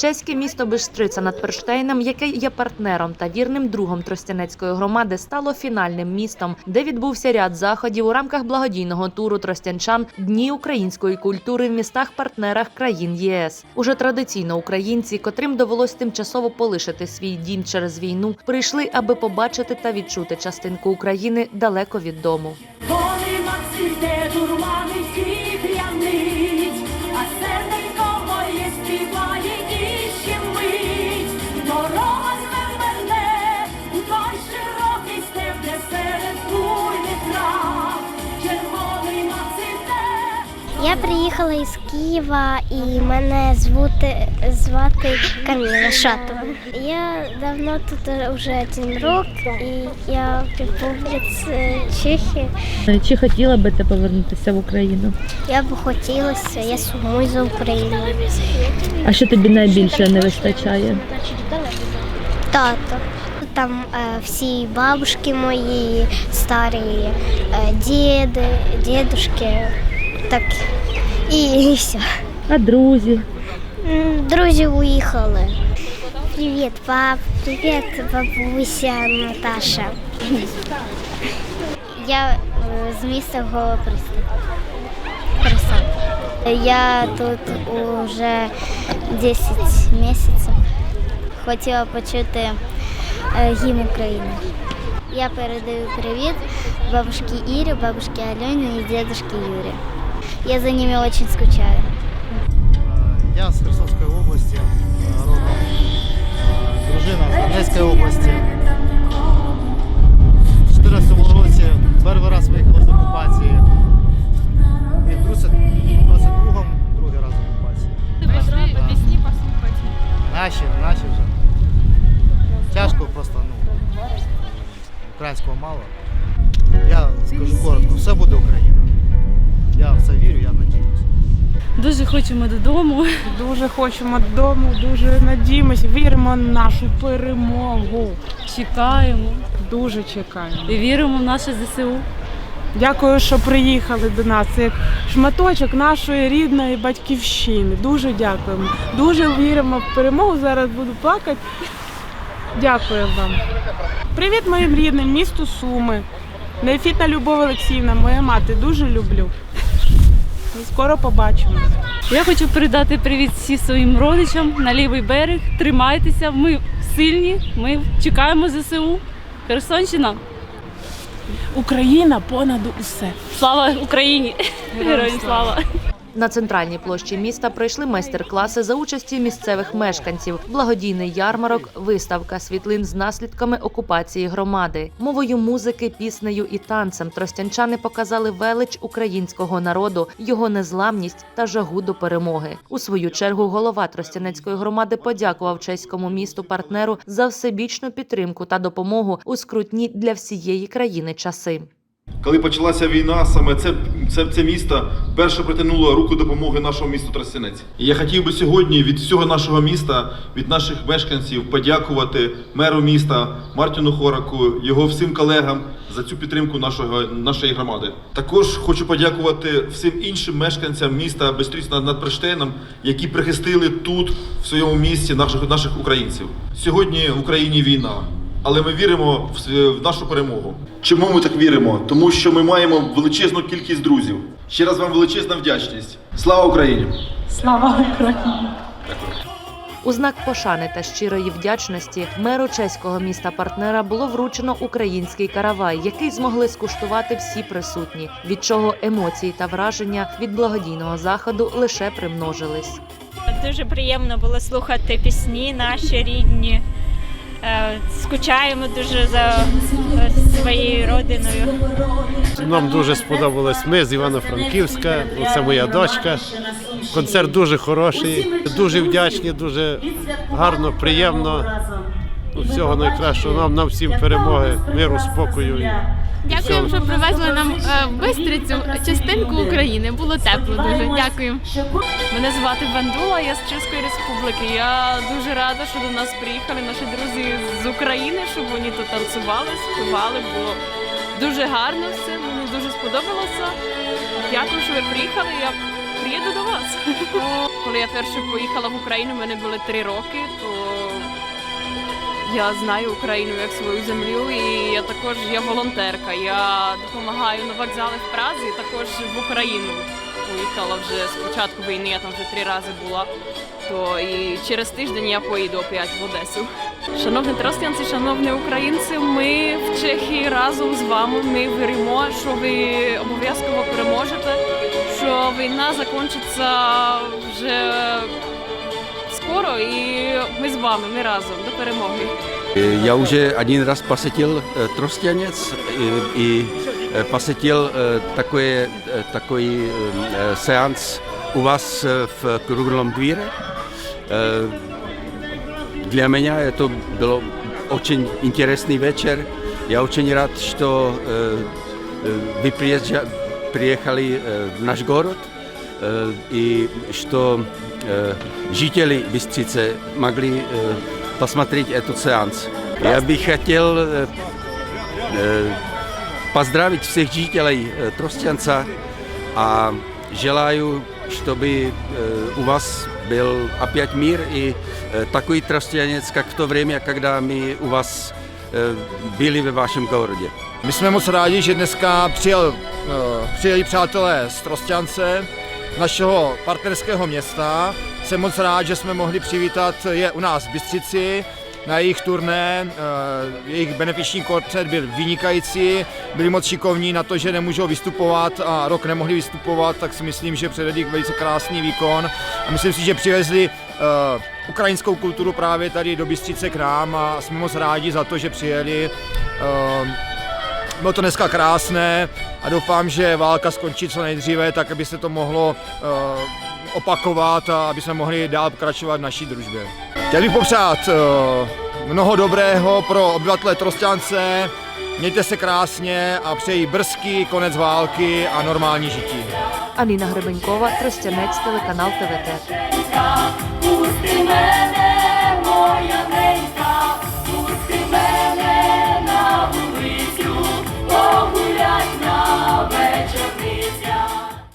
Чеське місто Биштриця над Перштейном, яке є партнером та вірним другом Тростянецької громади, стало фінальним містом, де відбувся ряд заходів у рамках благодійного туру Тростянчан Дні української культури в містах-партнерах країн єС. Уже традиційно українці, котрим довелось тимчасово полишити свій дім через війну, прийшли, аби побачити та відчути частинку України далеко від дому. Я приїхала із Києва і мене звути, звати Каміла Шатова. Я давно тут вже один рік і я в Республіці Чехії. Чи хотіла би ти повернутися в Україну? Я б хотілося, я сумую за Україну. А що тобі найбільше не вистачає? Тато. Там е, всі бабушки мої, старі е, діди, дідушки, так і, і все. А друзі? М, Друзі уїхали. Привіт, пап, привіт, бабуся Наташа. Я е, з міста Голопристи. Я тут уже 10 місяців. Хотіла почути е, гімн України. Я передаю привіт бабушке Ире, бабушке Алене и дедушке Юре. Я за ними очень скучаю. Я з Херсонської області, е, родом. Е, Дружина з Донецької області. У 2014 році перший раз виїхала з окупації. І в 22-му другий раз з окупації. Да. пісні послухати. Наші, наші вже. Тяжко просто, ну, українського мало. Я скажу коротко, все буде Україна. Я в це вірю, я надіюсь. Дуже хочемо додому. Дуже хочемо додому, дуже надіємося, віримо в нашу перемогу. Чекаємо Дуже чекаємо. і віримо в наше ЗСУ. Дякую, що приїхали до нас. Це як шматочок нашої рідної батьківщини. Дуже дякуємо. Дуже віримо в перемогу. Зараз буду плакати. Дякую вам. Привіт моїм рідним, місту Суми. Неофітна Любов Олексіївна, моя мати, дуже люблю. І скоро побачимось. Я хочу передати привіт всім своїм родичам на лівий берег. Тримайтеся, ми сильні, ми чекаємо ЗСУ. Херсонщина. Україна понад усе. Слава Україні! Героям слава! На центральній площі міста пройшли майстер-класи за участі місцевих мешканців, благодійний ярмарок, виставка світлин з наслідками окупації громади. Мовою музики, піснею і танцем тростянчани показали велич українського народу, його незламність та жагу до перемоги. У свою чергу голова Тростянецької громади подякував чеському місту партнеру за всебічну підтримку та допомогу у скрутні для всієї країни часи. Коли почалася війна, саме це, це, це місто перше притягнуло руку допомоги нашому місту Тростянець. І я хотів би сьогодні від всього нашого міста, від наших мешканців, подякувати меру міста Мартіну Хораку, його всім колегам за цю підтримку нашого, нашої громади. Також хочу подякувати всім іншим мешканцям міста Бестріць над, Прештейном, які прихистили тут, в своєму місті, наших, наших українців. Сьогодні в Україні війна. Але ми віримо в в нашу перемогу. Чому ми так віримо? Тому що ми маємо величезну кількість друзів. Ще раз вам величезна вдячність. Слава Україні! Слава Україні! У знак пошани та щирої вдячності меру чеського міста партнера було вручено український каравай, який змогли скуштувати всі присутні, від чого емоції та враження від благодійного заходу лише примножились. Дуже приємно було слухати пісні наші рідні. Е, Скучаємо дуже за е, своєю родиною. Нам дуже сподобалось. Ми з Івано-Франківська, це моя дочка. Концерт дуже хороший, дуже вдячні, дуже гарно, приємно. Всього найкращого нам, нам всім перемоги, миру, спокою. І Дякуємо, що привезли нам е, в Бистрицю частинку України. Було тепло дуже. Дякую. Мене звати Бандула, я з Чеської Республіки. Я дуже рада, що до нас приїхали наші друзі з України, щоб вони тут танцювали, співали. Було дуже гарно все. Мені дуже сподобалося. Дякую, що ви приїхали. Я приїду до вас. коли я перше поїхала в Україну, мене були три роки, то я знаю Україну як свою землю, і я також я волонтерка. Я допомагаю на вокзали в Празі, також в Україну поїхала вже з початку війни, я там вже три рази була. То і через тиждень я поїду опять в Одесу. Шановні тростянці, шановні українці, ми в Чехії разом з вами. Ми віримо, що ви обов'язково переможете, що війна закінчиться вже скоро, і ми з вами, ми разом до перемоги. Já už один раз посетил э, Тростянец и, и э, посетил э, такой, э, такой э, сеанс у вас э, в круглом двире. Э, Для меня это было очень интересный вечер. Я очень рад, что э, э, вы приезжа- приехали э, в наш город э, и что э, жители Быстрицы могли э, посмотреть этот сеанс. Я бы хотел э, э, поздравить всех жителей э, Тростянца а желаю, чтобы э, у вас был опять мир и э, такой Тростянец, как в то время, когда мы у вас э, byli ve vašem goroде. My jsme moc rádi, že dneska přijel, eh, přijeli přátelé z Trosťance, našeho partnerského města. Jsem moc rád, že jsme mohli přivítat je u nás v Bystřici na jejich turné. Eh, Jejich benefiční koncert byl vynikající, byli moc šikovní na to, že nemůžou vystupovat a rok nemohli vystupovat, tak si myslím, že předvedli velice krásný výkon. A myslím si, že přivezli eh, ukrajinskou kulturu právě tady do Bystřice k nám a jsme moc rádi za to, že přijeli. Bylo to dneska krásné a doufám, že válka skončí co nejdříve, tak aby se to mohlo uh, opakovat a aby jsme mohli dál pokračovat v naší družbě. Chtěl bych popřát uh, mnoho dobrého pro obyvatele Trosťance, mějte se krásně a přeji brzký konec války a normální žití. Anina Hrebeňková, Trostěnec, telekanál TVT.